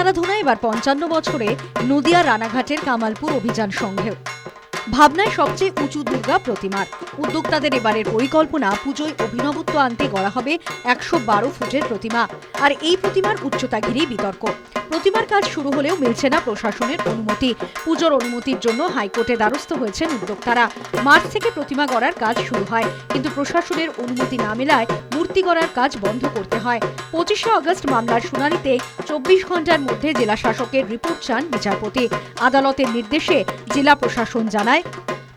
আরাধনা এবার পঞ্চান্ন বছরে নদিয়া রানাঘাটের কামালপুর অভিযান সংঘেও। ভাবনায় সবচেয়ে উঁচু দুর্গা প্রতিমার। উদ্যোক্তাদের এবারের পরিকল্পনা, পুজোয় অভিনবত্ব আনতে গড়া হবে একশো বারো ফুটের প্রতিমা। আর এই প্রতিমার উচ্চতা ঘিরেই বিতর্ক। প্রতিমার কাজ শুরু হলেও মিলছে না প্রশাসনের অনুমতি। পুজোর অনুমতির জন্য হাইকোর্টে দ্বারস্থ হয়েছেন উদ্যোক্তারা। মার্চ থেকে প্রতিমা গড়ার কাজ শুরু হয়, কিন্তু প্রশাসনের অনুমতি না মেলায় মূর্তি গড়ার কাজ বন্ধ করতে হয়। পঁচিশে আগস্ট মামলার শুনানিতে চব্বিশ ঘণ্টার মধ্যে জেলা শাসকের রিপোর্ট চান বিচারপতি। আদালতের নির্দেশে জেলা প্রশাসন জানায়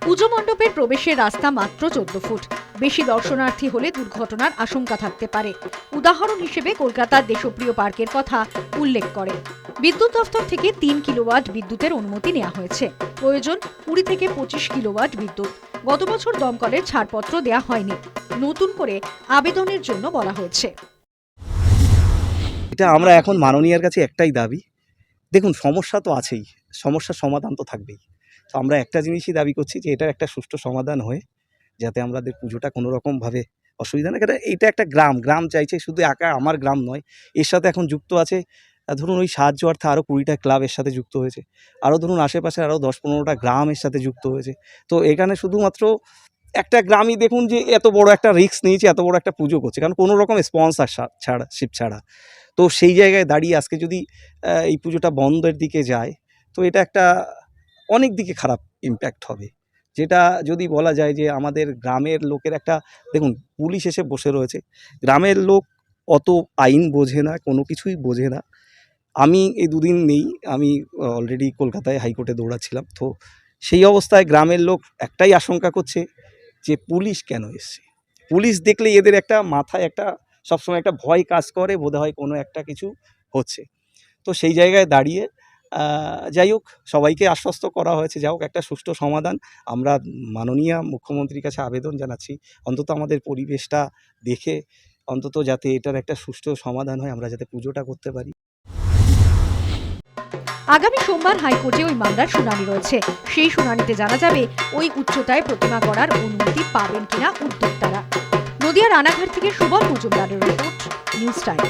পুজো মণ্ডপের প্রবেশের রাস্তা মাত্র চোদ্দ ফুট। বেশি দর্শনার্থী হলে দুর্ঘটনার আশঙ্কা থাকতে পারে। উদাহরণ হিসেবে কলকাতার দেশপ্রিয় পার্কের কথা উল্লেখ করে। বিদ্যুৎ দফতর থেকে তিন কিলোওয়াট বিদ্যুতের অনুমতি নেওয়া হয়েছে। প্রয়োজন কুড়ি থেকে পঁচিশ কিলোওয়াট বিদ্যুৎ। গত বছর দমকলের ছাড়পত্র দেওয়া হয়নি। নতুন করে আবেদনের জন্য বলা হয়েছে। এটা আমরা এখন মাননীয়ার কাছে একটাই দাবি। দেখুন, সমস্যা তো আছেই। সমস্যার সমাধান তো থাকবেই। তো আমরা একটা জিনিসই দাবি করছি যে এটার একটা সুষ্ঠু সমাধান হয়ে যাতে আমাদের পুজোটা কোনো রকমভাবে অসুবিধা না কেন এটা একটা গ্রাম গ্রাম চাইছে শুধু একা আমার গ্রাম নয়, এর সাথে এখন যুক্ত আছে ধরুন ওই সাহায্য অর্থে আরও কুড়িটা ক্লাব এর সাথে যুক্ত হয়েছে আরও ধরুন আশেপাশে আরও দশ পনেরোটা গ্রাম এর সাথে যুক্ত হয়েছে। তো এখানে শুধুমাত্র একটা গ্রামই দেখুন যে এত বড় একটা রিস্ক নিয়েছে, এত বড় একটা পুজো করছে, কারণ কোনো রকম স্পন্সার ছাড়া শিপ ছাড়া। তো সেই জায়গায় দাঁড়িয়ে আজকে যদি এই পুজোটা বন্ধের দিকে যায়, তো এটা একটা অনেক দিকে খারাপ ইম্প্যাক্ট হবে। যেটা যদি বলা যায় যে আমাদের গ্রামের লোকের একটা, দেখুন পুলিশ এসে বসে রয়েছে। গ্রামের লোক অত আইন বোঝে না, কোনো কিছুই বোঝে না। আমি এই দুদিন নেই, আমি অলরেডি কলকাতায় হাইকোর্টে দৌড়াচ্ছিলাম। তো সেই অবস্থায় গ্রামের লোক একটাই আশঙ্কা করছে যে পুলিশ কেন এসছে? পুলিশ দেখলে এদের একটা মাথায় একটা, সবসময় একটা ভয় কাজ করে বোধ হয় কোনো একটা কিছু হচ্ছে। তো সেই জায়গায় দাঁড়িয়ে যাই হোক, সবাইকে আশ্বস্ত করা হয়েছে। যাই হোক, একটা সুষ্ঠু সমাধান। আমরা মাননীয় মুখ্যমন্ত্রীর কাছে আবেদন জানাচ্ছি। অন্তত আমাদের পরিবেশটা দেখে, অন্তত যাতে এটার একটা সুষ্ঠু সমাধান হয়, আমরা যাতে পুজোটা করতে পারি। আগামী সোমবার হাইকোর্টে ওই মামলার শুনানি রয়েছে। সেই শুনানিতে জানা যাবে, ওই উচ্চতায় প্রতিমা গড়ার অনুমতি পাবেন কিনা উদ্যোক্তারা। নদিয়া রানাঘাট থেকে সুবল মজুমদারের রিপোর্ট, নিউজ টাইম।